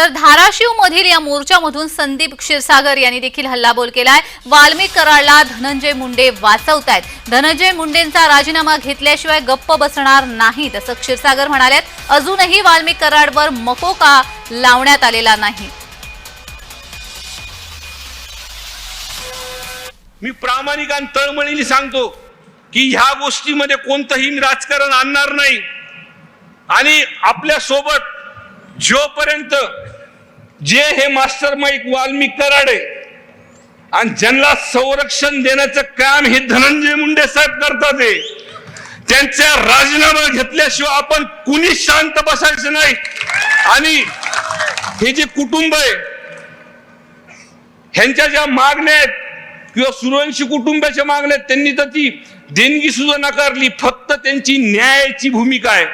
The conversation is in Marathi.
तर धाराशिव मधील या मोर्चामधून संदीप क्षीरसागर यांनी देखील हल्लाबोल केलाय. वाल्मिक कराडला धनंजय मुंडे वाचवतायत. धनंजय मुंडेंचा राजीनामा घेतल्याशिवाय गप्प बसणार नाहीत असं क्षीरसागर म्हणालेत. अजूनही वाल्मिक कराडवर मकोका लावण्यात आलेला नाही? मी प्रामाणिक आणि तळमळीने सांगतो की ह्या गोष्टीमध्ये कोणतंही राजकारण आणणार नाही. आणि आपल्यासोबत जोपर्यंत जे हे मास्टर माईक वाल्मिक कराडे आणि ज्यांना संरक्षण देण्याचं काम हे धनंजय मुंडे साहेब करतात हे. त्यांचा राजीनामा घेतल्याशिवाय आपण कुणी शांत बसायचं नाही आणि हे जे कुटुंब आहे ह्यांच्या ज्या मागण्या आहेत किंवा सूर्यवंशी कुटुंबाच्या मागण्या आहेत त्यांनी तर ती देणगी सुद्धा नाकारली फक्त त्यांची न्यायाची भूमिका आहे